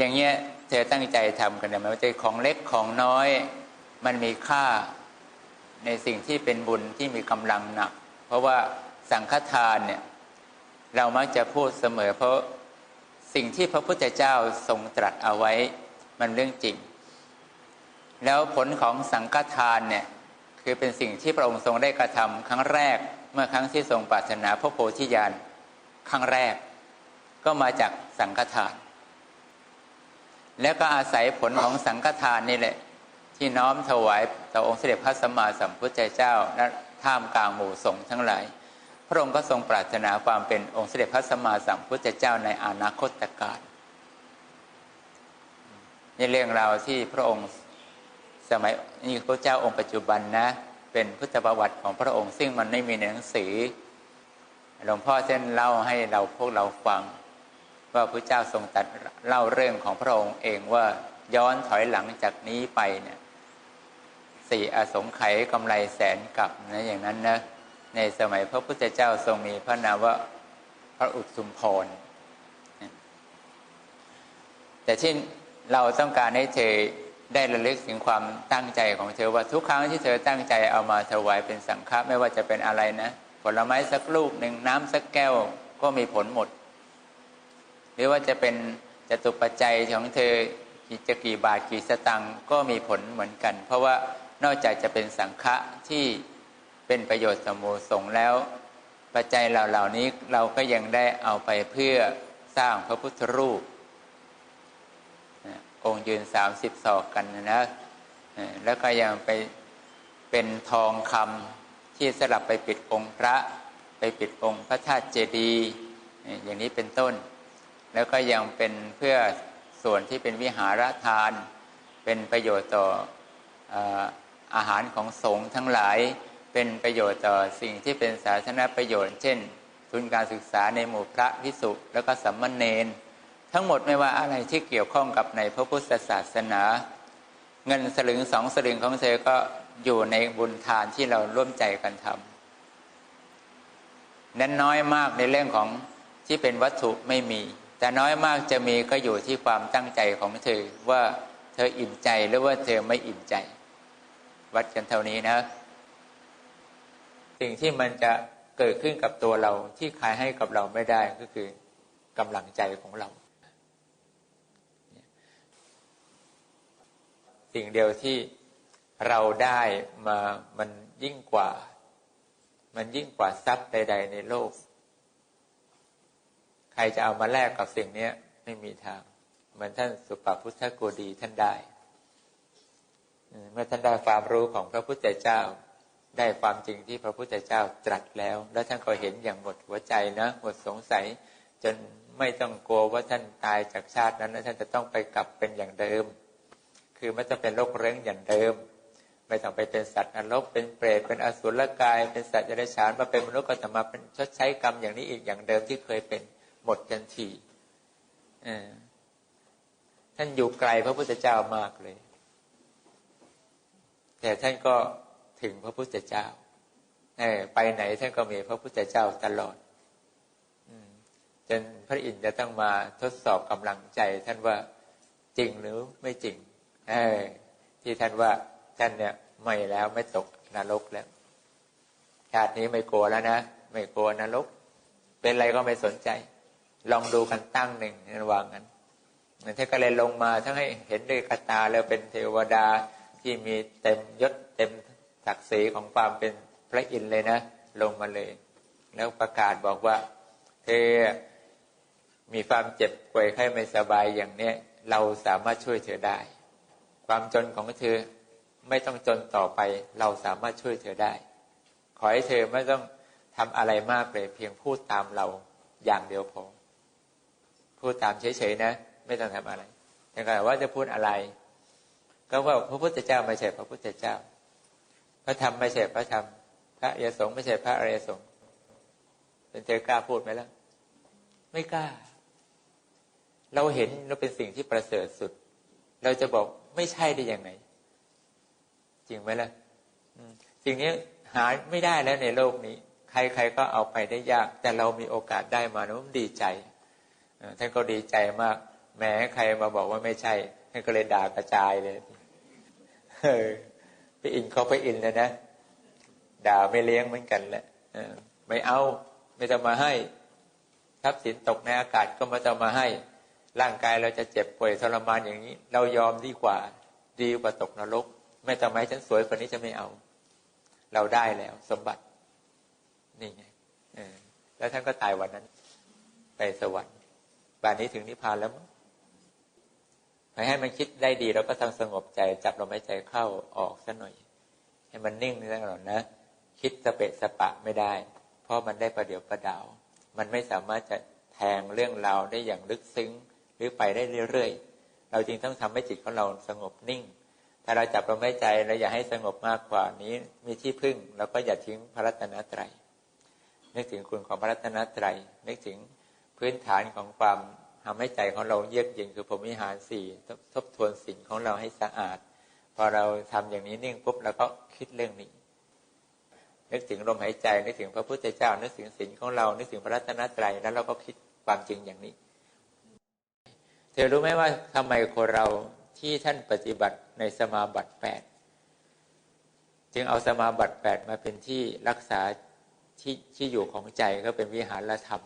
อย่างเงี้ยเธอตั้งใจทำกันนะมันจะของเล็กของน้อย มันมีค่าในสิ่งที่เป็นบุญที่มีกำลังหนัก เพราะว่าสังฆทานเนี่ยเรามักจะพูดเสมอ เพราะสิ่งที่พระพุทธเจ้าทรงตรัสเอาไว้มันเรื่องจริง แล้วผลของสังฆทานเนี่ยคือเป็นสิ่งที่พระองค์ทรงได้กระทำครั้งแรกเมื่อครั้งที่ทรงปรารถนาพระโพธิญาณครั้งแรก ก็มาจากสังฆทาน แล้วก็อาศัยผลของสังฆทานนี่แหละ ที่น้อมถวายต่อองค์เสด็จพระสัมมาสัมพุทธเจ้าและท่ามกลางหมู่สงฆ์ทั้งหลาย พระองค์ก็ทรงปรารถนาความเป็นองค์เสด็จพระสัมมาสัมพุทธเจ้าในอนาคตการนี่เรื่องราวที่พระองค์สมัยนี่พระเจ้าองค์ปัจจุบันนะ เป็นพุทธประวัติของพระองค์ ซึ่งมันไม่มีในหนังสือหลวงพ่อเส้นเล่าให้เราพวกเราฟัง ว่าพระเจ้าทรงตัดเล่าเรื่องของพระองค์เองว่าย้อนถอยหลังจากนี้ไปเนี่ยสี่อสงไขยกำไรแสนกับนะอย่างนั้นนะในสมัยพระพุทธเจ้าทรงมีพระนามว่าพระอุทุมพรแต่ที่เราต้องการให้เธอได้ระลึกถึงความตั้งใจของเธอว่าทุกครั้งที่เธอตั้งใจเอามาถวายเป็นสังฆะไม่ว่าจะเป็นอะไรนะ ผลไม้สักลูกหนึ่งน้ำสักแก้วก็มีผลหมด รือว่าจะเป็นจตุปัจจัยของเธอจะกี่บาทกี่สตังก็มีผลเหมือนกัน เพราะว่านอกจากจะเป็นสังฆะที่เป็นประโยชน์สมูสงแล้ว ปัจจัยเหล่านี้เราก็ยังได้เอาไปเพื่อสร้างพระพุทธรูป องค์ยืนสามสิบศอกกันนะแล้วก็ยังไปเป็นทองคำที่สลับไปปิดองค์พระ ไปปิดองค์พระธาตุเจดีย์อย่างนี้เป็นต้น แล้วก็ยังเป็นเพื่อส่วนที่เป็นวิหารทาน เป็นประโยชน์ต่ออาหารของสงฆ์ทั้งหลาย เป็นประโยชน์ต่อสิ่งที่เป็นสาธารณประโยชน์ เช่น ทุนการศึกษาในหมู่พระพิสุแล้วก็สัมมเนนทั้งหมดไม่ว่าอะไรที่เกี่ยวข้องกับในพระพุทธศาสนา เงินสลึงสองสลึงของเธอก็อยู่ในบุญทานที่เราร่วมใจกันทำนั้นน้อยมากในเรื่องของที่เป็นวัตถุไม่มี แต่น้อยมากจะมีก็อยู่ที่ความตั้งใจของเธอว่าเธออิ่มใจหรือว่าเธอไม่อิ่มใจ วัดกันเท่านี้นะ สิ่งที่มันจะเกิดขึ้นกับตัวเราที่ใครให้กับเราไม่ได้ก็คือกำลังใจของเรา สิ่งเดียวที่เราได้มามันยิ่งกว่า มันยิ่งกว่าทรัพย์ใด ๆ ในโลก ใครจะเอามาแลกกับสิ่งนี้ไม่มีทาง เหมือนท่านสุปพุทธโกดีท่านได้เมื่อท่านได้ความรู้ของพระพุทธเจ้า ได้ความจริงที่พระพุทธเจ้าตรัสแล้ว แล้วท่านก็เห็นอย่างหมดหัวใจนะหมดสงสัย จนไม่ต้องกลัวว่าท่านตายจากชาตินั้นแล้วท่านจะต้องไปกลับเป็นอย่างเดิม คือไม่ต้องเป็นโรคเร้งอย่างเดิม ไม่ต้องไปเป็นสัตว์นรกเป็นเปรตเป็นอสุรกาย เป็นสัตว์เดรัจฉานมาเป็นมนุษย์ก็จะมาเป็นชดใช้กรรมอย่างนี้อีกอย่างเดิมที่เคยเป็น หมดกันทีท่านอยู่ไกลพระพุทธเจ้ามากเลย แต่ท่านก็ถึงพระพุทธเจ้าไปไหนท่านก็มีพระพุทธเจ้าตลอดจนพระอินทร์จะต้องมาทดสอบกำลังใจ ท่านว่าจริงหรือไม่จริงที่ท่านว่าท่านเนี่ยไม่แล้วไม่ตกนรกแล้วชาตินี้ไม่กลัวแล้วนะ ไม่กลัวนรก เป็นอะไรก็ไม่สนใจ ลองดูกันตั้งหนึ่งนั่นวางกันท่านก็เลยลงมาทั้งให้เห็นด้วยกตาแล้วเป็นเทวดาที่มีเต็มยศเต็มศักดิ์ศรีของความเป็นพระอินทร์เลยนะ ลงมาเลย แล้วประกาศบอกว่า เธอมีความเจ็บป่วยไข้ไม่สบายอย่างเนี้ยเราสามารถช่วยเธอได้ ความจนของเธอไม่ต้องจนต่อไป เราสามารถช่วยเธอได้ ขอให้เธอไม่ต้องทำอะไรมากเลย เพียงพูดตามเราอย่างเดียวพอ พูดตามเฉยๆนะ ไม่ต้องทำอะไรแต่ก็ว่าจะพูดอะไร ก็ว่าพระพุทธเจ้าไม่ใช่พระพุทธเจ้า พระธรรมไม่ใช่พระธรรม พระอริยสงฆ์ไม่ใช่พระอริยสงฆ์เป็นเธอกล้าพูดไหมล่ะไม่กล้า เราเห็นเราเป็นสิ่งที่ประเสริฐสุด เราจะบอกไม่ใช่ได้ยังไงจริงไหมล่ะสิ่งนี้หาไม่ได้แล้วในโลกนี้ ใครๆก็เอาไปได้ยาก แต่เรามีโอกาสได้มานะมันดีใจ ท่านก็ดีใจมากแหมใครมาบอกว่าไม่ใช่ ท่านก็เลยด่ากระจายเลยเออไปอินเขาไปอินเลยนะด่าไม่เลี้ยงเหมือนกันแหละไม่เอาไม่ต้องมาให้ทรัพย์สินตกในอากาศก็ไม่ต้องมาให้ ร่างกายเราจะเจ็บป่วยทรมานอย่างนี้ เรายอมดีกว่า ดีกว่าตกนรกไม่ต้องมาให้ฉันสวยคนนี้จะไม่เอา เราได้แล้ว สมบัติ นี่ไงแล้วท่านก็ตายวันนั้น ไปสวรรค์ บานนี้ถึงนิพพานแล้วมั้งไปให้มันคิดได้ดีเราก็ต้องสงบใจจับลมหายใจเข้าออกสัหน่อย ให้มันนิ่งนี่ก่อนนะ คิดสเปะสปะไม่ได้ เพราะมันได้ประเดี๋ยวประดาว มันไม่สามารถจะแทงเรื่องราวได้อย่างลึกซึ้งหรือไปได้เรื่อยๆ เราจรึงต้องทำให้จิตของเราสงบนิ่ง ถ้าเราจับลมหายใจเราอย่าให้สงบมากกว่านี้มีที่พึ่งเราก็อย่าทิ้งพระรัตนตรัยนึกถึงคุณของพระรัตนตรัยนึกถึง พื้นฐานของความทำให้ใจของเราเยือกเย็นคือพรหมิหารสี่ทบทวนสิ่งของเราให้สะอาด พอเราทำอย่างนี้นิ่งปุ๊บเราก็คิดเรื่องนี้นึกถึงลมหายใจนึกถึงพระพุทธเจ้า นึกถึงสิ่งของเรา นึกถึงพระรัตนตรัยแล้วเราก็คิดความจริงอย่างนี้ เธอรู้ไหมว่าทำไมคนเราที่ท่านปฏิบัติในสมาบัติแปดจึงเอาสมาบัติแปดมาเป็นที่รักษาที่ที่อยู่ของใจก็เป็นวิหารธรรม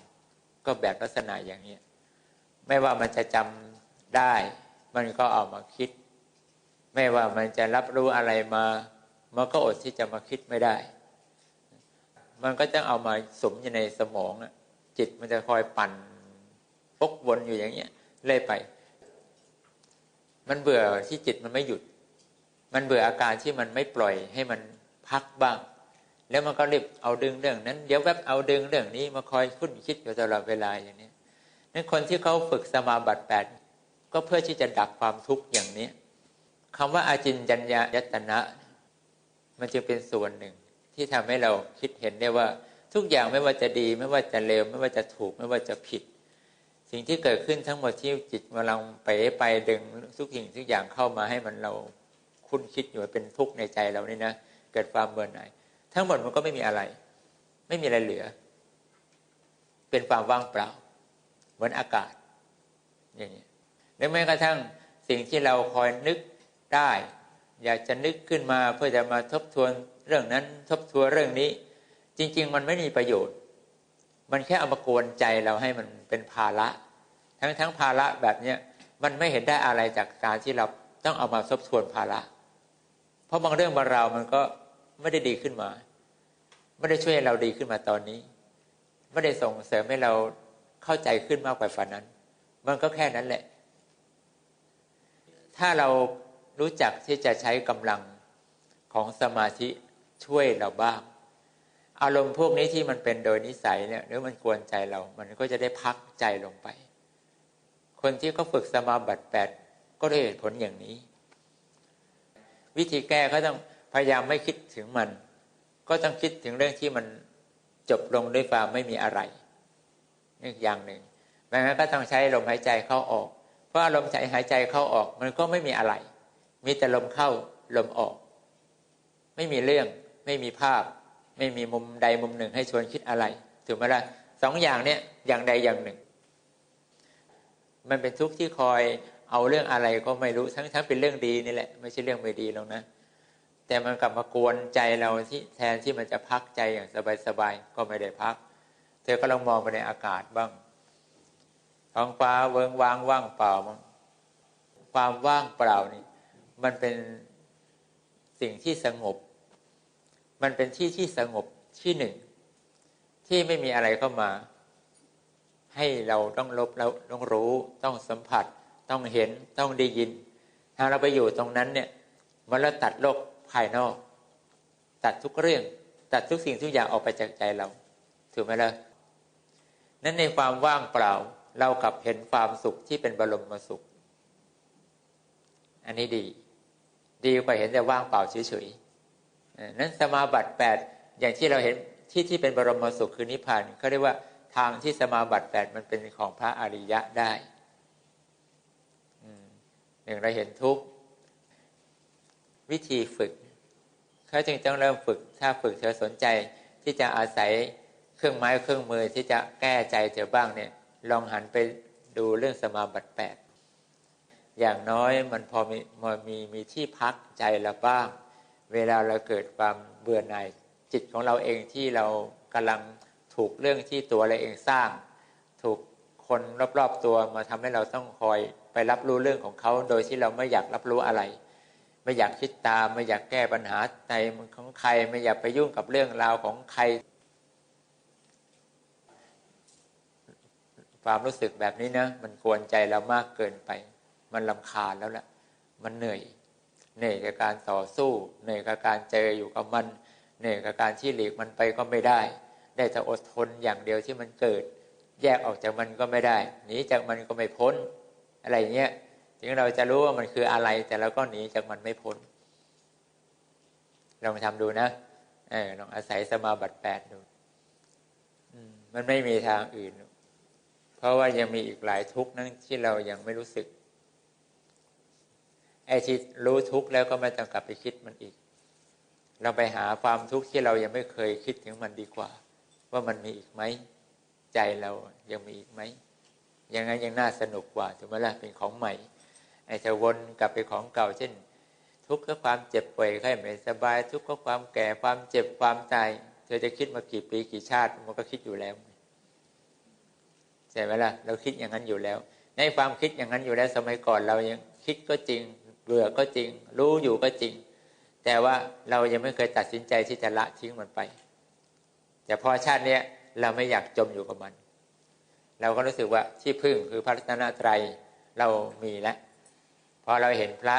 ก็แบบลักษณะอย่างนี้ไม่ว่ามันจะจำได้ มันก็เอามาคิด ไม่ว่ามันจะรับรู้อะไรมา มันก็อดที่จะมาคิดไม่ได้ มันก็จะเอามาสมอยู่ในสมองจิตมันจะคอยปั่นพกวนอยู่อย่างเงี้ยเล่ยไป มันเบื่อที่จิตมันไม่หยุด มันเบื่ออาการที่มันไม่ปล่อยให้มันพักบ้าง แล้วมันก็รีบเอาดึงเรื่องนั้น เดี๋ยวแวบเอาดึงเรื่องนี้มาคอยคุ้นคิดอยู่ตลอดเวลาอย่างนี้นั้นคนที่เขาฝึกสมาบัติแปดก็เพื่อที่จะดับความทุกข์อย่างนี้คำว่าอาจินจัญญายตนะ มันจะเป็นส่วนหนึ่ง ที่ทำให้เราคิดเห็นได้ว่าทุกอย่างไม่ว่าจะดีไม่ว่าจะเลวไม่ว่าจะถูกไม่ว่าจะผิด สิ่งที่เกิดขึ้นทั้งหมดที่จิตกำลังไปไปดึงทุกสิ่งทุกอย่างเข้ามาให้มันเราคุ้นคิดอยู่เป็นทุกข์ในใจเรานี่นะเกิดความเบื่อหน่าย ทั้งหมดมันก็ไม่มีอะไร ไม่มีอะไรเหลือ เป็นความว่างเปล่า เหมือนอากาศอย่างนี้หรือแม้กระทั่งสิ่งที่เราคอยนึกได้ อยากจะนึกขึ้นมาเพื่อจะมาทบทวนเรื่องนั้นทบทวนเรื่องนี้ จริง ๆ มันไม่มีประโยชน์ มันแค่เอามากวนใจเราให้มันเป็นภาระ ทั้งทั้งภาระแบบเนี้ยมันไม่เห็นได้อะไรจากการที่เราต้องเอามาทบทวนภาระ เพราะบางเรื่องบางราวมันก็ไม่ได้ดีขึ้นมา ไม่ได้ช่วยเราดีขึ้นมาตอนนี้ ไม่ได้ส่งเสริมให้เราเข้าใจขึ้นมากกว่าฝันนั้น มันก็แค่นั้นแหละ ถ้าเรารู้จักที่จะใช้กำลังของสมาธิช่วยเราบ้าง อารมณ์พวกนี้ที่มันเป็นโดยนิสัยเนี่ยหรือมันกวนใจเรา มันก็จะได้พักใจลงไป คนที่เขาฝึกสมาบัติแปดก็ได้ผลอย่างนี้ วิธีแก้ก็ต้องพยายามไม่คิดถึงมัน ก็ต้องคิดถึงเรื่องที่มันจบลงด้วยความไม่มีอะไรอีกอย่างหนึ่งไม่งั้นก็ต้องใช้ลมหายใจเข้าออก เพราะลมหายใจเข้าออกมันก็ไม่มีอะไร มีแต่ลมเข้าลมออก ไม่มีเรื่อง ไม่มีภาพ ไม่มีมุมใดมุมหนึ่งให้ชวนคิดอะไรถูกไหมล่ะสองอย่างเนี้ยอย่างใดอย่างหนึ่ง มันเป็นทุกข์ที่คอยเอาเรื่องอะไรก็ไม่รู้ทั้งทั้งเป็นเรื่องดีนี่แหละ ไม่ใช่เรื่องไม่ดีหรอกนะ แต่มันกลับมากวนใจเราที่แทนที่มันจะพักใจอย่างสบายๆก็ไม่ได้พัก เธอก็ลองมองไปในอากาศบ้างท้องฟ้าเวิงว่างว่างเปล่าความว่างเปล่านี่มันเป็นสิ่งที่สงบ มันเป็นที่ที่สงบที่หนึ่ง ที่ไม่มีอะไรเข้ามา ให้เราต้องลบเราต้องรู้ ต้องสัมผัส ต้องเห็นต้องได้ยิน ถ้าเราไปอยู่ตรงนั้นเนี่ยมันเราตัดโลก ภายนอก ตัดทุกเรื่อง ตัดทุกสิ่งทุกอย่างออกไปจากใจเราถูกไหมล่ะนั้นในความว่างเปล่าเรากลับเห็นความสุขที่เป็นบรมสุข อันนี้ดี ดีกว่าเห็นแต่ว่างเปล่าเฉยๆนั้นสมาบัติแปดอย่างที่เราเห็นที่ที่เป็นบรมสุขคือนิพพานเขาเรียกว่าทางที่สมาบัติแปดมันเป็นของพระอริยะได้หนึ่งเราเห็นทุกวิธีฝึก เขาจึงต้องเริ่มฝึก ถ้าฝึกเธอสนใจที่จะอาศัยเครื่องไม้เครื่องมือที่จะแก้ใจเธอบ้างเนี่ย ลองหันไปดูเรื่องสมาบัติแปดอย่างน้อยมันพอมีมันมีมีที่พักใจเราบ้าง เวลาเราเกิดความเบื่อหน่ายจิตของเราเองที่เรากำลังถูกเรื่องที่ตัวเราเองสร้าง ถูกคนรอบๆตัวมาทำให้เราต้องคอยไปรับรู้เรื่องของเขา โดยที่เราไม่อยากรับรู้อะไร ไม่อยากคิดตาม ไม่อยากแก้ปัญหาในของใคร ไม่อยากไปยุ่งกับเรื่องราวของใคร ความรู้สึกแบบนี้นะมันกวนใจเรามากเกินไป มันลำคาญแล้วแหละมันเหนื่อย เหนื่อยกับการต่อสู้ เหนื่อยกับการเจออยู่กับมัน เหนื่อยกับการที่หลีกมันไปก็ไม่ได้ ได้แต่อดทนอย่างเดียวที่มันเกิด แยกออกจากมันก็ไม่ได้หนีจากมันก็ไม่พ้น อะไรเงี้ย ถึงเราจะรู้ว่ามันคืออะไร แต่เราก็หนีจากมันไม่พ้นลองทำดูนะเออลองอาศัยสมาบัติแปดดูมันไม่มีทางอื่น เพราะว่ายังมีอีกหลายทุกข์นั่นที่เรายังไม่รู้สึกไอ้ที่รู้ทุกข์แล้วก็ไม่ต้องกลับไปคิดมันอีก เราไปหาความทุกข์ที่เรายังไม่เคยคิดถึงมันดีกว่า ว่ามันมีอีกไหมใจเรายังมีอีกไหมยังไงยังน่าสนุกกว่าถูกไหมล่ะเป็นของใหม่ ไอ้จะวนกลับไปของเก่าเช่น ทุกข์ก็ความเจ็บป่วยไข้ไม่สบาย ทุกข์ก็ความแก่ความเจ็บความตายเธอจะคิดมากี่ปีกี่ชาติมันก็คิดอยู่แล้วใช่ไหมล่ะเราคิดอย่างนั้นอยู่แล้ว ในความคิดอย่างนั้นอยู่แล้วสมัยก่อนเรายังคิดก็จริง เบื่อก็จริง รู้อยู่ก็จริง แต่ว่าเรายังไม่เคยตัดสินใจที่จะละทิ้งมันไป แต่พอชาติเนี้ยเราไม่อยากจมอยู่กับมัน เราก็รู้สึกว่าที่พึ่งคือพระรัตนตรัยเรามีแล้ว พอเราเห็นพระ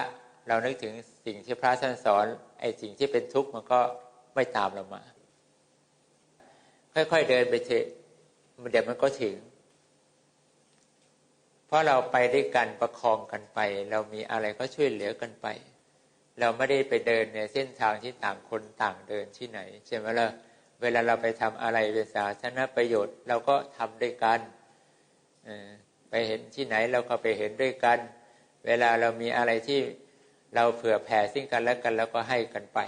เรานึกถึงสิ่งที่พระท่านสอนไอ้สิ่งที่เป็นทุกข์มันก็ไม่ตามเรามา ค่อยๆเดินไปเถอะเดี๋ยวมันก็ถึง เพราะเราไปด้วยกันประคองกันไป เรามีอะไรก็ช่วยเหลือกันไป เราไม่ได้ไปเดินในเส้นทางที่ต่างคนต่างเดินที่ไหนใช่ไหมล่ะเวลาเราไปทำอะไรเป็นสาธารณประโยชน์ เราก็ทำด้วยกันไปเห็นที่ไหนเราก็ไปเห็นด้วยกัน เวลาเรามีอะไรที่เราเผื่อแผ่สิ่งกันและกันแล้วก็ให้กันไป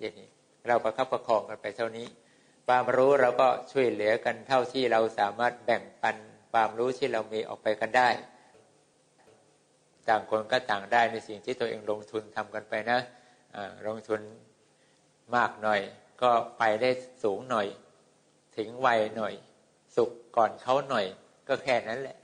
อย่างนี้ เราประคับประคองกันไปเท่านี้ ความรู้เราก็ช่วยเหลือกันเท่าที่เราสามารถแบ่งปันความรู้ที่เรามีออกไปกันได้ ต่างคนก็ต่างได้ในสิ่งที่ตัวเองลงทุนทำกันไปนะลงทุนมากหน่อย ก็ไปได้สูงหน่อย ถึงไวหน่อย สุขก่อนเขาหน่อย ก็แค่นั้นแหละ